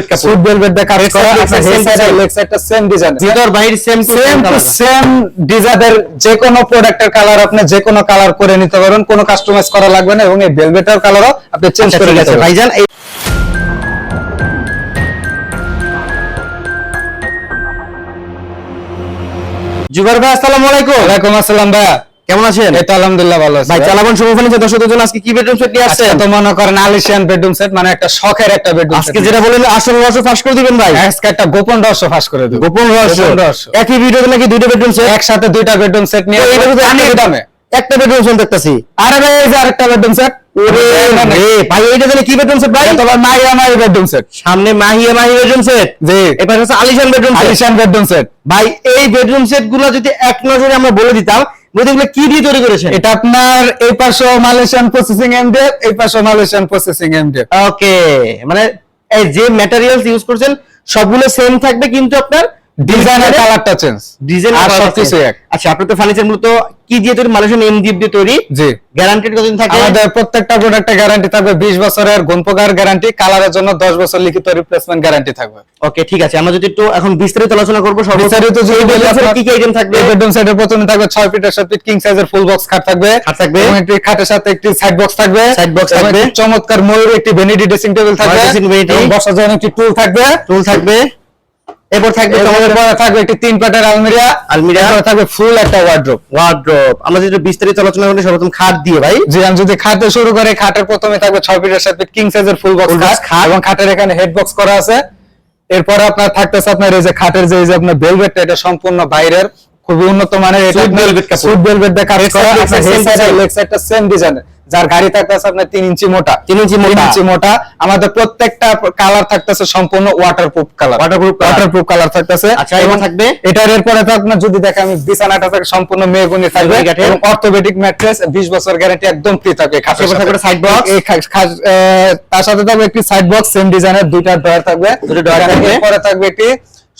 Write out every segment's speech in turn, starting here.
Velvet কাপড় suit velvet দিয়ে কাজ করা আপনার হেড সাইড লেগ সাইডটা সেম ডিজাইন ভিতর বাহির সেম টু সেম ডিজাইনের যে কোনো প্রোডাক্টের কালার আপনি যে কোনো কালার করে নিতে পারবেন কোনো কাস্টমাইজ করা লাগবে না এবং এই ভেলভেটের কালারও আপনি চেঞ্জ করে নিতে পারবেন। ভাইজান জুবার ভাই আসসালামু আলাইকুম। ওয়ালাইকুম আসসালাম ভাইয়া। কেমন আছেন? এই তো আলহামদুলিল্লাহ ভালো আছি। ভাই। চালাবন শুভ ফার্নিচার দর্শকদের জন্য আজকে কি বেডরুম সেট নিয়ে আসছেন? তো মনে করেন আলিশিয়ান বেডরুম সেট মানে একটা শখের একটা বেডরুম আজকে যেটা বললেন আসল রহস্য ফাঁস করে দিবেন ভাই। আজকে একটা গোপন রহস্য ফাঁস করে দেব। গোপন রহস্য। একই ভিডিওতে নাকি দুইটা বেডরুম সেট একসাথে দুইটা বেডরুম সেট নিয়ে আমি- দামে। একটা বেডরুম সেট দেখতেছি। আরে ভাই এই যে আরেকটা বেডরুম সেট ভাই এইটা জানি কি বেডরুম সেট ভাই? তোমার মাইয়া মাই বেডরুম সেট সামনে মাহিয়া মাহি বেডরুম সেট জি। এবার হচ্ছে আলিশান বেডরুম সেট আলিশিয়ান বেডরুম সেট ভাই এই বেডরুম সেটগুলো যদি এক নজরে আমরা বলে দিতাম বলতে কি দিয়ে তৈরি করেছেন? এটা আপনার এই পাশে মালয়েশিয়ান প্রসেসিং এমডিএফ এই পাশে মালয়েশিয়ান প্রসেসিং এমডিএফ ওকে মানে এই যে ম্যাটেরিয়ালস ইউজ করছেন সবগুলো সেম থাকবে কিন্তু আপনার ডিজাইনের কালারটা চেঞ্জ ডিজাইন আর সবকিছু এক। আচ্ছা আপনার তো ফার্নিচার মূলত কি দিয়ে তৈরি মালয়েশিয়ান দিয়ে তৈরি? জি। কতদিন থাকে? আমাদের প্রত্যেকটা প্রোডাক্টে গ্যারান্টি থাকবে 20 বছরের গুণপকার গ্যারান্টি কালারের জন্য 10 বছর লিখিত রিপ্লেসমেন্ট গ্যারান্টি থাকবে। ওকে ঠিক আছে। আমরা যদি একটু এখন বিস্তারিত আলোচনা করব সর্ব বিস্তারিত যদি কি কি আইটেম থাকবে? বেডরুম প্রথমে থাকবে 6 ফিটের সাথে কিং সাইজের ফুল বক্স খাট থাকবে। খাট থাকবে। এবং একটি খাটের সাথে একটি সাইড বক্স থাকবে। Box এবং থাকবে। চমৎকার ময়ূর একটি ভ্যানিটি ড্রেসিং টেবিল থাকবে। Vanity। এবং বসার জন্য একটি টুল থাকবে। টুল থাকবে। এরপর থাকবে এরপরে থাকবে একটি তিন পাটের আলমিরা। আলমিরা। থাকবে ফুল একটা ওয়ার্ড্রোব ওয়ার্ড্রোব আমরা যদি বিস্তারিত আলোচনা করি সর্বপ্রথম খাট দিয়ে ভাই। জি আমি যদি খাটে শুরু করে খাটের প্রথমে থাকবে ছয় ফিটের সাথে কিং সাইজের ফুল বক্স খাট। এবং খাটের এখানে হেড বক্স করা আছে। এরপর আপনার থাকতেছে আপনার এই যে খাটের যে এই যে আপনার ভেলভেটটা এটা সম্পূর্ণ বাইরের খুবই উন্নত মানের এটা velvet কাপড়। সুট ভেলভেট দিয়ে কাজ করা। leg হেড সাইড লেগ সাইডটা সেম ডিজাইনের যার গাড়ি থাকতেছে আপনার তিন ইঞ্চি মোটা তিন ইঞ্চি মোটা। ইঞ্চি মোটা আমাদের প্রত্যেকটা কালার থাকতেছে সম্পূর্ণ waterproof colour Waterproof colour। Waterproof colour থাকতেছে আচ্ছা, এবং থাকবে? এটার এরপরে তো আপনার যদি দেখে আমি বিছানাটা থাকে সম্পূর্ণ মেহগুনি থাকবে এবং অর্থোপেডিক ম্যাট্রেস 20 বছর গ্যারান্টি একদম ফ্রি থাকবে খাটের এরপর সাথে। থাকবে side box। এই তার সাথে থাকবে একটি সাইড বক্স সেম ডিজাইনের দুইটা ড্রয়ার থাকবে দুটো এখানে থাকবে। এরপরে থাকবে একটি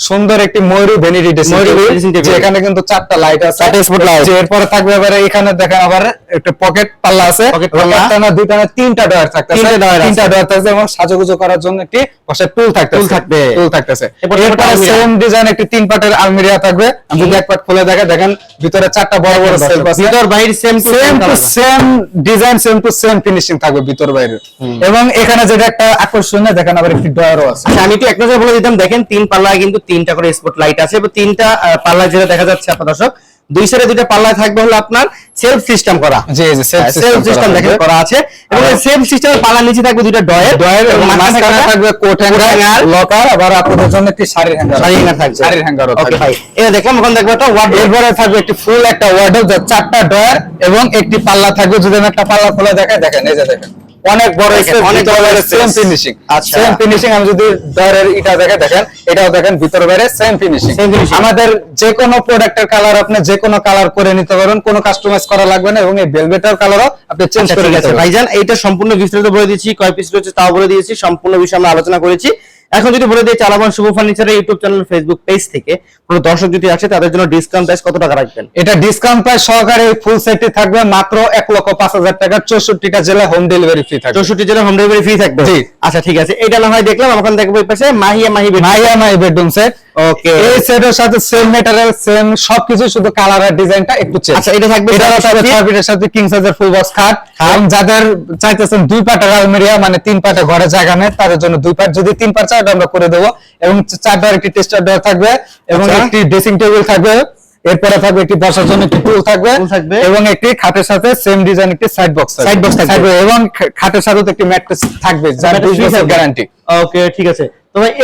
সুন্দর একটি ময়ূরী ভ্যানিটি ড্রেসিং টেবিল dressing কিন্তু চারটা লাইট আছে। চারটা light। যে এরপরে থাকবে এবারে এখানে দেখেন আবার একটা পকেট পাল্লা আছে। একটা না দুইটা না তিনটা ড্রয়ার থাকতেছে। তিনটা আছে। তিনটা ড্রয়ার থাকছে এবং সাজুগুজু করার জন্য একটি পাশে টুল থাকতেছে। Tool থাকবে। টুল থাকতেছে। এরপর সেম ডিজাইন একটি তিন পাটের আলমিরা থাকবে। আমি যদি এক পাট খুলে দেখে দেখেন ভিতরে চারটা বড় বড় সেলফ আছে। ভিতর বাহির same to same to same design same to same finishing থাকবে ভিতর বাইরে। এবং এখানে যেটা একটা আকর্ষণীয় দেখেন আবার একটি ড্রয়ারও আছে। আচ্ছা আমি একটু এক নজর বলে দিতাম দেখেন তিন পাল্লা কিন্তু তিনটা করে স্পট লাইট আছে। এবং তিনটা আহ, পাল্লায় যেটা দেখা যাচ্ছে আপনার দর্শক দুই সাইডে দুইটা পাল্লায় থাকবে হলো আপনার সেলফ সিস্টেম করা। জি জি সেলফ সিস্টেম দেখেন করা আছে। এবং সেম সিস্টেমের পাল্লার নিচে থাকবে দুইটা ডয়ের ড্রয়ার এবং মাঝখানে থাকবে কোট হ্যাঙ্গার লকার আবার আপনাদের জন্য একটি শাড়ির হ্যাঙ্গার শাড়ি হ্যাঙ্গার থাকবে। শাড়ির হ্যাঙ্গারও ওকে থাকবে। ভাই এটা দেখলাম ওখানে দেখব একটা ওয়ার্ড এরপরে থাকবে একটি ফুল একটা ওয়ার্ডরোব যার চারটা ড্রয়ার এবং একটি পাল্লা থাকবে। যদি একটা পাল্লা খোলা দেখাই দেখেন এই যে দেখেন। অনেক বড় অনেক বড় বড় সেম ফিনিশিং আচ্ছা। সেম ফিনিশিং আমি যদি ড্রয়ারের ইটা দেখে দেখেন এটাও দেখেন ভিতর বাইরে সেম ফিনিশিং আমাদের যে কোনো প্রোডাক্টের কালার আপনি যে কোনো কালার করে নিতে পারবেন কোনো কাস্টমাইজ করা লাগবে না এবং এই ভেলভেটের কালারও আপনি চেঞ্জ আচ্ছা, করে ঠিক নিতে পারবেন। ভাইজান এটা সম্পূর্ণ বিস্তারিত বলে দিয়েছি কয় পিস রয়েছে তাও বলে দিয়েছি সম্পূর্ণ বিষয় আমরা আলোচনা করেছি। এখন যদি বলে দিই চালাবান শুভ ফার্নিচারের ইউটিউব চ্যানেল ফেসবুক পেজ থেকে কোনো দর্শক যদি আসে তাদের জন্য ডিসকাউন্ট প্রাইস কত টাকা রাখবেন? এটা ডিসকাউন্ট প্রাইস সহকারে ফুল সেটটি থাকবে মাত্র এক লক্ষ পাঁচ হাজার টাকা চৌষট্টিটা জেলা হোম ডেলিভারি ফ্রি থাকবে। চৌষট্টি জেলা হোম ডেলিভারি ফ্রি থাকবে? জি। আচ্ছা ঠিক আছে। এটা না হয় দেখলাম এখন দেখব এই পাশে Mahiya Mahi Mahiya my bedroom set okay এই সেটের সাথে সেম ম্যাটেরিয়াল সেম সবকিছু শুধু কালার আর ডিজাইনটা একটু চেঞ্জ আচ্ছা, এটা থাকবে এটা থাকবে feet। সাথে কিং সাইজের ফুল বক্স খাট এবং যাদের চাইতেছেন দুই পাটের আলমিরিয়া মানে তিন পাটে ঘরে জায়গা নেই তাদের জন্য দুই পাট। যদি তিন পাট চাই আমরা করে দেবো। এবং চারটার একটি টেস্টার দেওয়া থাকবে। এবং আচ্ছা। একটি ড্রেসিং টেবিল থাকবে। এরপরে থাকবে একটি বসার জন্য একটি টুল থাকবে এবং একটি খাটের সাথে সেম ডিজাইন একটি সাইড বক্স Side box থাকবে। এবং খাটের সাথে একটি ম্যাট্রেস থাকবে যার। গ্যারান্টি ওকে ঠিক আছে।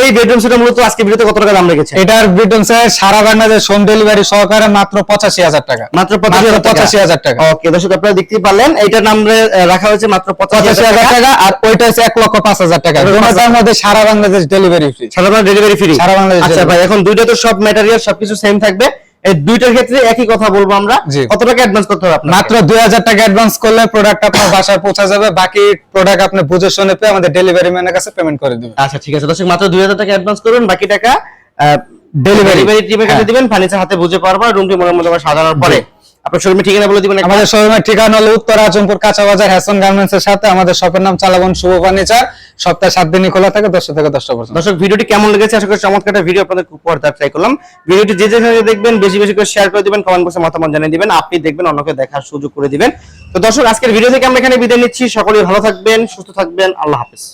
এই বেডরুম মূলত আজকে ভিডিওতে কত টাকা দাম রেখেছে? এটার স্যার সারা বাংলাদেশ হোম ডেলিভারি সহকারে মাত্র পঁচাশি হাজার টাকা। মাত্র পঁচাশি হাজার পঁচাশি হাজার টাকা। ওকে দর্শক আপনারা দেখতেই পারলেন এইটার নাম রাখা হয়েছে মাত্র পঁচাশি পঁচাশি হাজার হাজার টাকা টাকা আর ওইটা হচ্ছে এক লক্ষ পাঁচ হাজার টাকা। দুটার মধ্যে সারা বাংলাদেশ ডেলিভারি ফ্রি সাধারণ ডেলিভারি ফ্রি সারা বাংলাদেশ আচ্ছা ভাই এখন দুইটা তো সব ম্যাটেরিয়াল সবকিছু সেম থাকবে। এই দুইটার ক্ষেত্রে একই কথা বলব আমরা। কত টাকা অ্যাডভান্স করতে হবে মাত্র দুই হাজার টাকা অ্যাডভান্স করলে প্রোডাক্ট আপনার বাসায় পৌঁছা যাবে বাকি প্রোডাক্ট আপনি বুঝে শুনে পেয়ে আমাদের ডেলিভারি ম্যানের কাছে পেমেন্ট করে দিবেন আচ্ছা ঠিক আছে দর্শক মাত্র দুই হাজার টাকা অ্যাডভান্স করুন বাকি টাকা। ডেলিভারি টিমের কাছে হ্যাঁ। দিবেন ফার্নিচার হাতে বুঝে পারবা রুমটি মতো করে সাজানোর পরে আপনার শোরুমে ঠিকানা বলে দিবেন আমাদের শোরুমের ঠিকানা হলো উত্তর আজমপুর কাঁচা বাজার হ্যাসন গার্মেন্টস এর সাথে। আমাদের শপের নাম চালাবন শুভ ফার্নিচার। সপ্তাহে সাত দিনই খোলা থাকে দশটা থেকে দশটা পর্যন্ত। দর্শক ভিডিওটি কেমন লেগেছে? আশা করি চমৎকার একটা ভিডিও আপনাদের উপহার দেওয়ার ট্রাই করলাম। ভিডিওটি যে যেখানে দেখবেন বেশি বেশি করে শেয়ার করে দিবেন কমেন্ট বক্সে মতামত জানিয়ে দিবেন। আপনি দেখবেন অন্যকে দেখার সুযোগ করে দিবেন। তো দর্শক আজকের ভিডিও থেকে আমরা এখানে বিদায় নিচ্ছি। সকলেই ভালো থাকবেন সুস্থ থাকবেন। আল্লাহ হাফেজ।